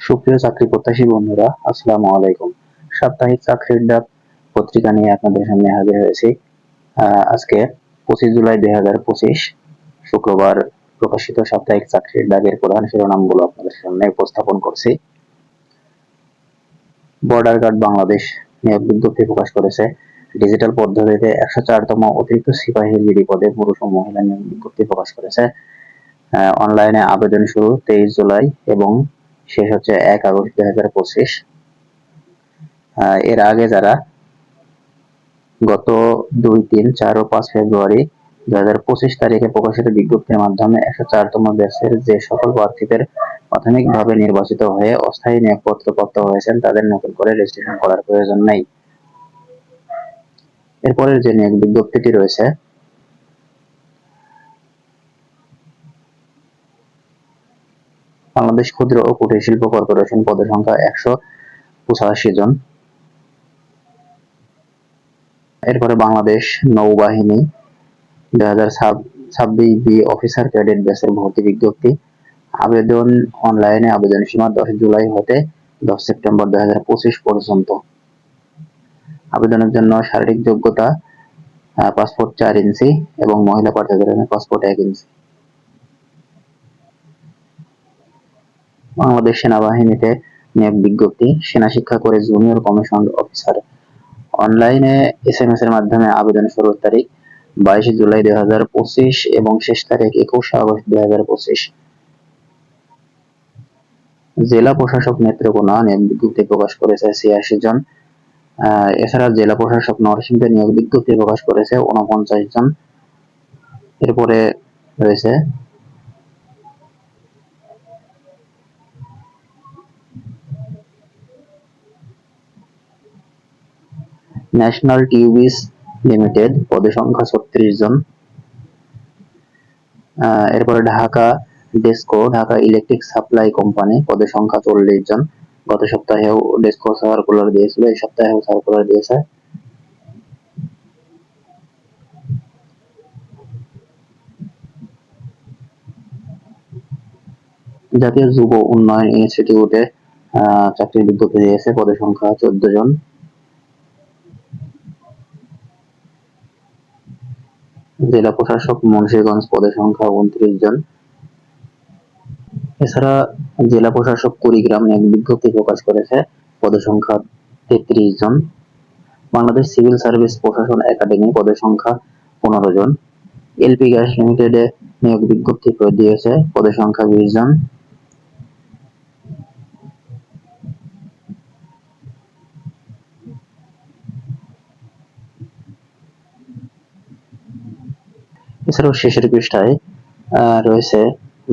সুপ্রিয় চাকরি প্রত্যাশী বন্ধুরা, আসসালামু আলাইকুম। সাপ্তাহিক চাকরির ডাক পত্রিকা নিয়ে আপনাদের সামনে হাজির হয়েছি। আজকে পঁচিশ জুলাই দুই হাজার পঁচিশ, শুক্রবার প্রকাশিত সাপ্তাহিক চাকরির ডাকের প্রধান শিরোনামগুলো আপনাদের সামনে উপস্থাপন করছি। বর্ডার গার্ড বাংলাদেশ নিয়োগ বিজ্ঞপ্তি প্রকাশ করেছে। ডিজিটাল পদ্ধতিতে একশো চারতম অতিরিক্ত সিপাহী জিডি পদে পুরুষ ও মহিলা নিয়োগ বিজ্ঞপ্তি প্রকাশ করেছে। অনলাইনে আবেদন শুরু তেইশ জুলাই এবং শেষ হচ্ছে এক আগস্ট দুই হাজার পঁচিশ। এর আগে যারা গত দুই, তিন, চার ও পাঁচ ফেব্রুয়ারি দুই হাজার পঁচিশ তারিখে প্রকাশিত বিজ্ঞপ্তির মাধ্যমে একশো চারতম ব্যাচের যে সকল প্রার্থীদের প্রাথমিকভাবে নির্বাচিত হয়ে অস্থায়ী নিয়োগপত্র প্রাপ্ত হয়েছেন, তাদের নতুন করে রেজিস্ট্রেশন করার প্রয়োজন নেই। এরপরের যে নিয়োগ বিজ্ঞপ্তিটি রয়েছে বাংলাদেশ ক্ষুদ্র ও কুটির শিল্প কর্পোরেশন পদের সংখ্যা একশো পঁচাশি জন। এরপরে বাংলাদেশ নৌবাহিনী, দুই হাজার ছাব্বিশ বি অফিসার ক্যাডেট ব্যাচের ভর্তি বিজ্ঞপ্তি। আবেদন অনলাইনে আবেদন সীমা দশ জুলাই হতে দশ সেপ্টেম্বর দুই হাজার পঁচিশ পর্যন্ত। আবেদনের জন্য শারীরিক যোগ্যতা পাসপোর্ট চার ইঞ্চি এবং মহিলা প্রার্থীদের পাসপোর্ট এক ইঞ্চি। বাংলাদেশ সেনাবাহিনীতে নিয়োগ বিজ্ঞপ্তি, সেনা শিক্ষা করে জুনিয়র কমিশন অফিসার। অনলাইনে এস এম এস এর মাধ্যমে আবেদন শুরুর তারিখ, বাইশে জুলাই দুই হাজার পঁচিশ এবং শেষ তারিখ একুশে আগস্ট দুই হাজার পঁচিশ। জেলা প্রশাসক নেত্রকোনা নিয়োগ বিজ্ঞপ্তি প্রকাশ করেছে ছিয়াশি জন। এছাড়া জেলা প্রশাসক নরসিংদী নিয়োগ বিজ্ঞপ্তি প্রকাশ করেছে উনপঞ্চাশ জন। এরপরে রয়েছে ন্যাশনাল টিউবিস লিমিটেড, পদে সংখ্যা ছত্রিশ জন। এরপরে Dhaka DESCO, Dhaka electric supply company, পদে সংখ্যা চল্লিশ জন। গত সপ্তাহেও ডেস্কো সার্কুলার দিয়েছিল, এই সপ্তাহেও সার্কুলার দিয়েছে। জাতীয় যুব উন্নয়ন ইনস্টিটিউটে চাকরির বিজ্ঞপ্তি দিয়েছে পদের সংখ্যা চোদ্দ জন। জেলা প্রশাসক মুন্সিগঞ্জ পদের সংখ্যা উনত্রিশ জন। এছাড়া জেলা প্রশাসক কুড়িগ্রাম এক বিজ্ঞপ্তি প্রকাশ করেছে পদের সংখ্যা তেত্রিশ জন। বাংলাদেশ সিভিল সার্ভিস প্রশাসন একাডেমি পদের সংখ্যা পনেরো জন। এলপি গ্যাস লিমিটেডে নিয়োগ বিজ্ঞপ্তি দিয়েছে পদের সংখ্যা বিশ জন। এছাড়াও শেষের পৃষ্ঠায় রয়েছে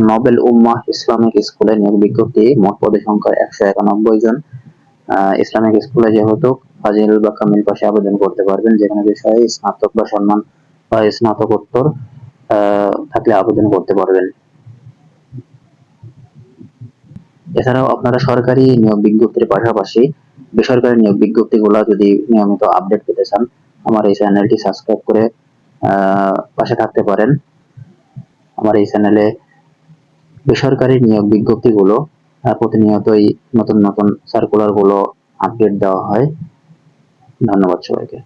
নোবেল উম্মাহ ইসলামিক স্কুলে নিয়োগ বিজ্ঞপ্তি। মোট পদের সংখ্যা একশো একানব্বই জন। ইসলামিক স্কুলে যেহেতু ফাজিল বা কামিল পাশে আবেদন করতে পারবেন, যেখানে বিষয়ে স্নাতক বা সম্মান বা স্নাতকোত্তর থাকলে আবেদন করতে পারবেন। এছাড়াও আপনারা সরকারি নিয়োগ বিজ্ঞপ্তির পাশাপাশি বেসরকারি নিয়োগ বিজ্ঞপ্তিগুলো যদি নিয়মিত আপডেট পেতে চান, আমার এই চ্যানেলটি সাবস্ক্রাইব করে পাশে থাকতে পারেন। আমার এই চ্যানেলে বেসরকারি নিয়োগ বিজ্ঞপ্তিগুলো প্রতিনিয়তই নতুন নতুন সার্কুলারগুলো আপডেট দেওয়া হয়। ধন্যবাদ সবাইকে।